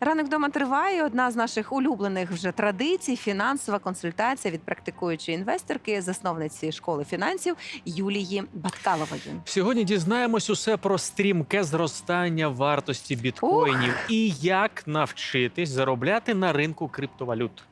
Ранок вдома триває. Одна з наших улюблених вже традицій фінансова консультація від практикуючої інвесторки, засновниці школи фінансів Юлії Баткалової. Сьогодні дізнаємось усе про стрімке зростання вартості біткоїнів і як навчитись заробляти на ринку криптовалют.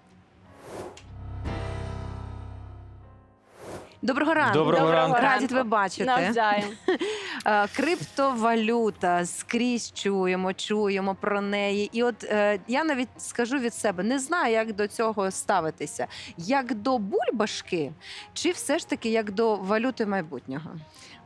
Доброго ранку. Доброго ранку. Раді тебе бачити. Навзаєм. Е, Криптовалюта скрізь чуємо, чуємо про неї. І от е, я навіть скажу від себе, не знаю, як до цього ставитися. Як до бульбашки, чи все ж таки як до валюти майбутнього?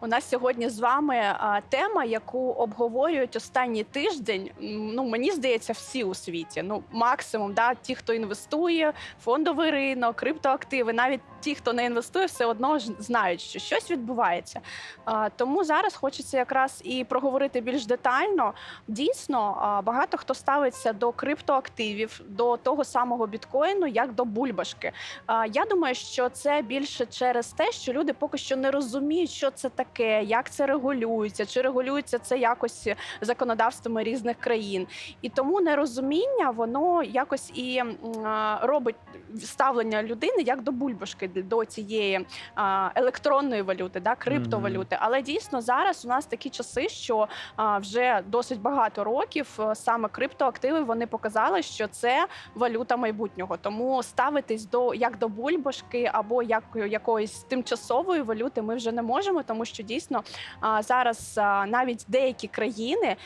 У нас сьогодні з вами а, тема, яку обговорюють останній тиждень. Ну мені здається, всі у світі. Ну максимум, да, ті, хто інвестує, фондовий ринок, криптоактиви, навіть ті, хто не інвестує, все одно ж знають, що щось відбувається. Тому зараз хочеться якраз і проговорити більш детально. Дійсно, багато хто ставиться до криптоактивів, до того самого біткоїну, як до бульбашки. Я думаю, що це більше через те, що люди поки що не розуміють, що це таке, як це регулюється, чи регулюється це якось законодавствами різних країн. І тому нерозуміння воно якось і робить ставлення людини як до бульбашки, до цієї електронної валюти, да, криптовалюти. Але дійсно зараз у нас такі часи, що вже досить багато років е, саме криптоактиви вони показали, що це валюта майбутнього. Тому ставитись до як до бульбашки або як якоїсь тимчасової валюти ми вже не можемо, тому що дійсно зараз навіть деякі країни,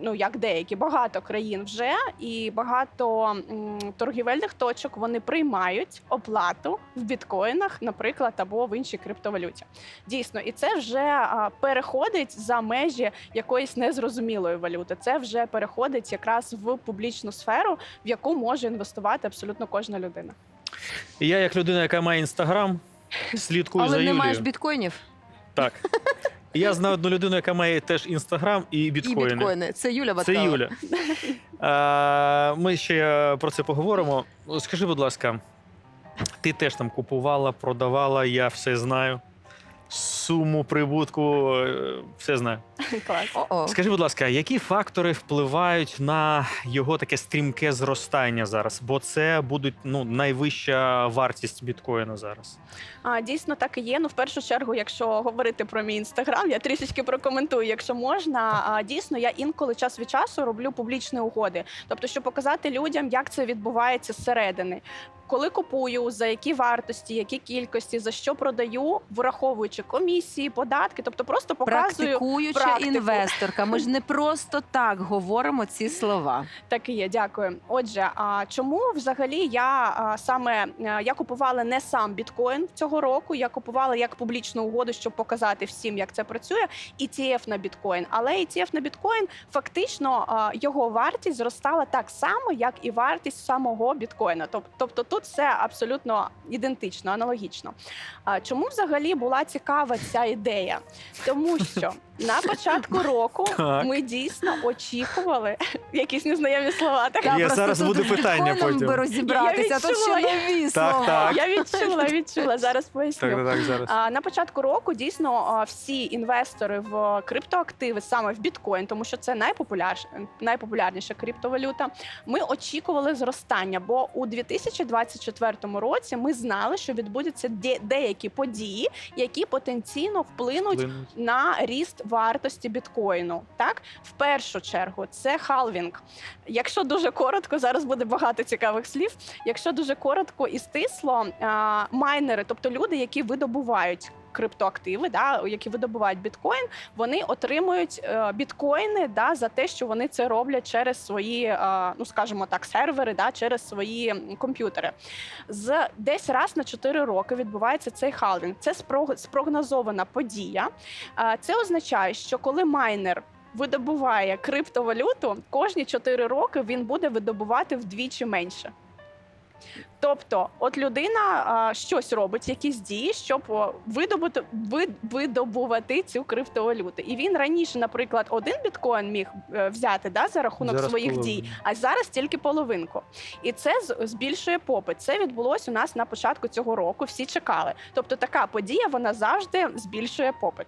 ну як деякі, багато країн вже і багато м, торгівельних точок вони приймають оплату в біткоїнах, наприклад, або в іншій криптовалюті. Дійсно, і це вже а, переходить за межі якоїсь незрозумілої валюти. Це вже переходить якраз в публічну сферу, в яку може інвестувати абсолютно кожна людина. І я, як людина, яка має інстаграм, слідкую за Але не Юлією. маєш біткоїнів Так. Я знаю одну людину, яка має теж інстаграм і і біткоїни. біткоїни. Це Юля Це Юля. А, Ми ще про це поговоримо. Скажи, будь ласка, ти теж там купувала, продавала, я все знаю. Суму прибутку, е, все знаю. Клас. О-о. Скажи, будь ласка, які фактори впливають на його таке стрімке зростання зараз? Бо це буде ну, найвища вартість біткоїна зараз. А, дійсно так і є. Ну, в першу чергу, якщо говорити про мій інстаграм, я трішечки прокоментую, якщо можна. А, дійсно, я інколи час від часу роблю публічні угоди, тобто, щоб показати людям, як це відбувається зсередини. Коли купую, за які вартості, які кількості, за що продаю, враховуючи комісії, податки, тобто просто показую Практикуюча практику. інвесторка. Ми ж не просто так говоримо ці слова. Так і є, дякую. Отже, а чому взагалі я а, саме я купувала не сам біткоін цього року? Я купувала як публічну угоду, щоб показати всім, як це працює. ETF на біткоін. Але ETF на біткоін фактично а, його вартість зростала так само, як і вартість самого біткоїна. Тобто тут все абсолютно ідентично, аналогічно. А чому взагалі була цікава ця ідея? Тому що на початку року Так. ми дійсно очікували якісь незнайомі слова. Так Я просто зараз тут буде з питання потім. би розібратися, Я тут ще відчула. нові Так, слова. так. я відчула, відчула. Зараз поясню. так, зараз. А, на початку року дійсно а, всі інвестори в криптоактиви, саме в біткоін, тому що це найпопулярніша, найпопулярніша криптовалюта. Ми очікували зростання, бо у 2024 році ми знали, що відбудуться де- деякі події, які потенційно вплинуть Вплинуть. на ріст вартості біткоїну. Так, в першу чергу, це халвінг. Якщо дуже коротко, зараз буде багато цікавих слів. Якщо дуже коротко і стисло, майнери, тобто люди, які видобувають. Криптоактиви, да, які видобувають біткоін, вони отримують е, біткоїни да, за те, що вони це роблять через свої, е, ну скажімо так, сервери, да, через свої комп'ютери. З десь раз на 4 роки відбувається цей халвінг. Це спрогнозована подія. А, Це означає, що коли майнер видобуває криптовалюту, кожні 4 роки він буде видобувати вдвічі менше. Тобто, от людина а, щось робить, якісь дії, щоб видобути вид, видобувати цю криптовалюту. І він раніше, наприклад, один біткоін міг е, взяти да, за рахунок Зараз своїх половину. дій, а зараз тільки половинку. І це збільшує попит. Це відбулося у нас на початку цього року. Всі чекали. Тобто, така подія вона завжди збільшує попит.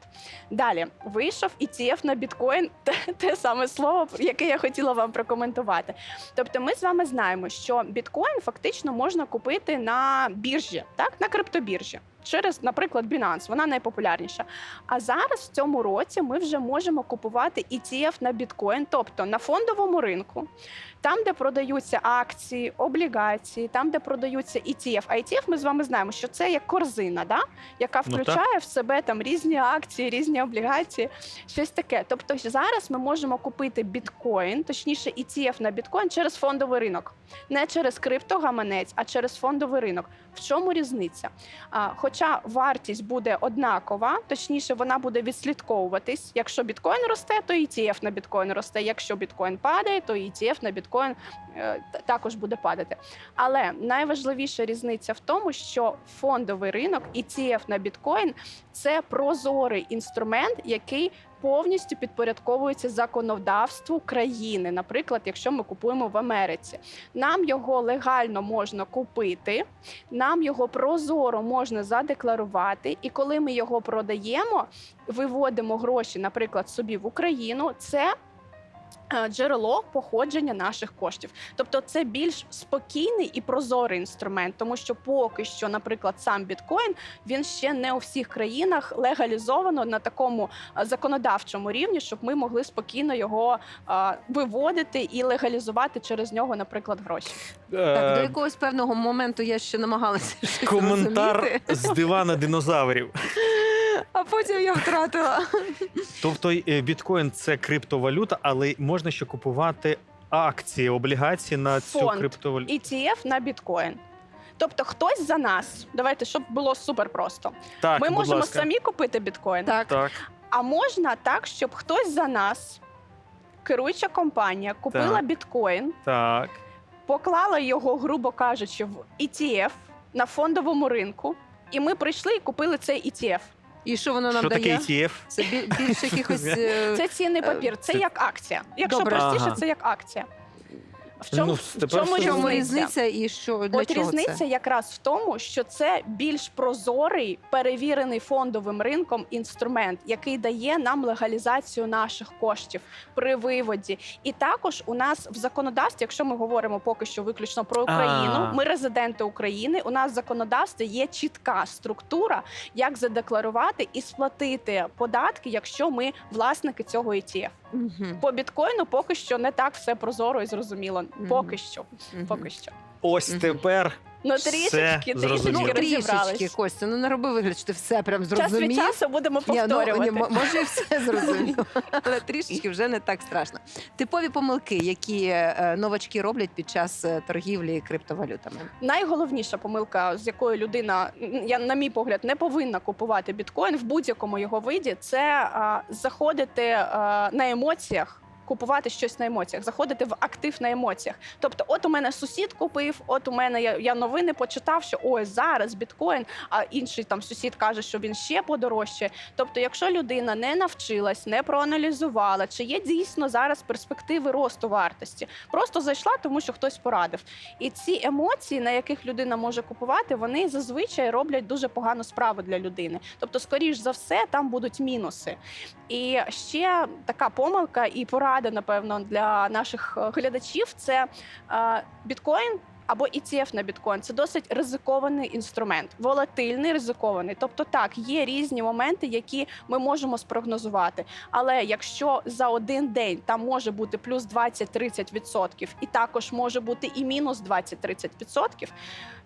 Далі вийшов ETF на біткоін, те, те саме слово, яке я хотіла вам прокоментувати. Тобто, ми з вами знаємо, що біткоін фактично можна купити на біржі, так на криптобіржі. Через, наприклад, Binance, вона найпопулярніша. А зараз в цьому році ми вже можемо купувати ETF на біткоін, тобто на фондовому ринку, там, де продаються акції, облігації, там, де продаються ETF. А ETF ми з вами знаємо, що це як корзина, да? яка Ну, включає в себе там різні акції, різні облігації, щось таке. Тобто зараз ми можемо купити біткоін, точніше, ETF на біткоін через фондовий ринок, не через криптогаманець, а через фондовий ринок. В чому різниця? А, хоча вартість буде однакова, точніше, вона буде відслідковуватись. Якщо біткоін росте, то ETF на біткоін росте. Якщо біткоін падає, то ETF на біткоін е, та- також буде падати. Але найважливіша різниця в тому, що фондовий ринок ETF на біткоін це прозорий інструмент, який повністю підпорядковується законодавству країни. Наприклад, якщо ми купуємо в Америці, нам його легально можна купити, нам його прозоро можна задекларувати, і коли ми його продаємо, виводимо гроші, наприклад, собі в Україну, це. Е, Джерело походження наших коштів, тобто це більш спокійний і прозорий інструмент, тому що поки що, наприклад, сам біткоін він ще не у всіх країнах легалізовано на такому е, законодавчому рівні, щоб ми могли спокійно його е, виводити і легалізувати через нього, наприклад, гроші. Так, до якогось певного моменту я ще намагалася щось Коментар з дивана динозаврів. А потім я втратила. Тобто е, біткоін це криптовалюта, але можна ще купувати акції, облігації на цю Фонд. криптовалюту. ETF на біткоін. Тобто, хтось за нас, давайте, щоб було супер просто. Так, Ми будь можемо ласка. самі купити біткоін, Так, Так. а можна так, щоб хтось за нас, керуюча компанія, купила Так. біткоін, Так. поклала його, грубо кажучи, в ETF на фондовому ринку, і ми прийшли і купили цей ETF. І що воно нам Що таке дає? ETF? Це бі- більше якихось. е, Це цінний папір, це це- як акція. Якщо Добре. простіше, Ага. це як акція. В чому, Ну, в тепер чому В чому різниця? різниця і що для От чого різниця це? якраз в тому, що це більш прозорий, перевірений фондовим ринком інструмент, який дає нам легалізацію наших коштів при виводі. І також у нас в законодавстві, якщо ми говоримо поки що виключно про Україну, А. ми резиденти України. У нас в законодавстві є чітка структура, як задекларувати і сплатити податки, якщо ми власники цього ETF. Мгм, По біткоїну поки що не так все прозоро і зрозуміло. Поки що, поки що. Ось тепер Ну Все трішечки, зрозуміло. Ну, трішечки трішечки. Костя, ну не роби вигляд, що ти все прям Час від зрозумів. часу будемо Ні, ну, повторювати. ні, може, і все зрозуміло, але трішечки вже не так страшно. Типові помилки, які е, новачки роблять під час е, торгівлі криптовалютами. Найголовніша помилка, з якою людина, м, я на мій погляд, не повинна купувати біткоін в будь-якому його виді, це а, заходити а, на емоціях. Купувати щось на емоціях, заходити в актив на емоціях. Тобто, от у мене сусід купив, от у мене я, я новини почитав, що ось зараз біткоін, а інший там сусід каже, що він ще подорожчає. Тобто, якщо людина не навчилась, не проаналізувала, чи є дійсно зараз перспективи росту вартості, просто зайшла, тому що хтось порадив. І ці емоції, на яких людина може купувати, вони зазвичай роблять дуже погану справу для людини. Тобто, скоріш за все, там будуть мінуси. І ще така помилка і порада, напевно, для наших е, глядачів це е, біткоін. Або ETF на біткоін це досить ризикований інструмент, волатильний, ризикований. Тобто, так, є різні моменти, які ми можемо спрогнозувати. Але якщо за один день там може бути плюс 20-30% і також може бути і мінус 20-30%,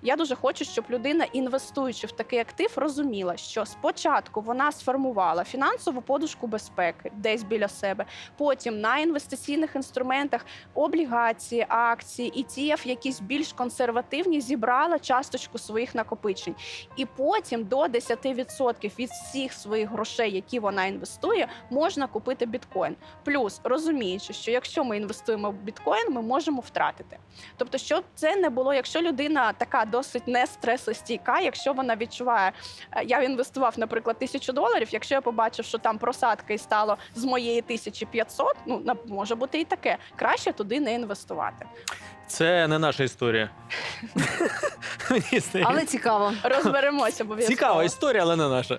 я дуже хочу, щоб людина, інвестуючи в такий актив, розуміла, що спочатку вона сформувала фінансову подушку безпеки десь біля себе. Потім на інвестиційних інструментах облігації, акції, ETF, якісь більш консервативні, зібрала часточку своїх накопичень, і потім до 10% від всіх своїх грошей, які вона інвестує, можна купити біткоін. Плюс розуміючи, що якщо ми інвестуємо в біткоін, ми можемо втратити. Тобто, щоб це не було, якщо людина така досить не стресостійка, якщо вона відчуває, е, я інвестував, наприклад, тисячу доларів. Якщо я побачив, що там просадка і стало з моєї 1500, ну може бути і таке. Краще туди не інвестувати. Це не наша історія. Мені здається. Але цікаво. Розберемося обов'язково. Цікава історія, але не наша.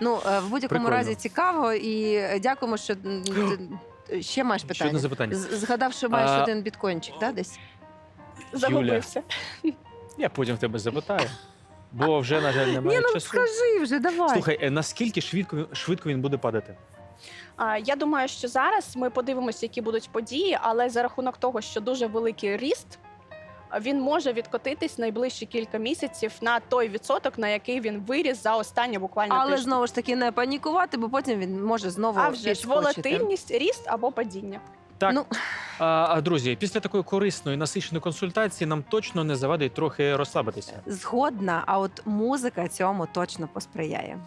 Ну, е, в будь-якому Прикольно. разі цікаво, і е, дякуємо, що м, ти- ще маєш Ще одне питання. запитання. З- Згадав, що маєш А- один біткоінчик, да, десь? Загубився. Я потім в тебе запитаю, бо вже, на жаль, немає Ні, ну часу. скажи вже, давай. Слухай, е, наскільки швидко, швидко він буде падати? Я думаю, що зараз ми подивимося, які будуть події, але за рахунок того, що дуже великий ріст, він може відкотитись найближчі кілька місяців на той відсоток, на який він виріс за останні буквально Але тиждень. знову ж таки не панікувати, бо потім він може знову А вже ж волатильність, ріст або падіння. Так. Ну, А, а друзі, після такої корисної насиченої консультації нам точно не завадить трохи розслабитися. згодна, а от музика цьому точно посприяє.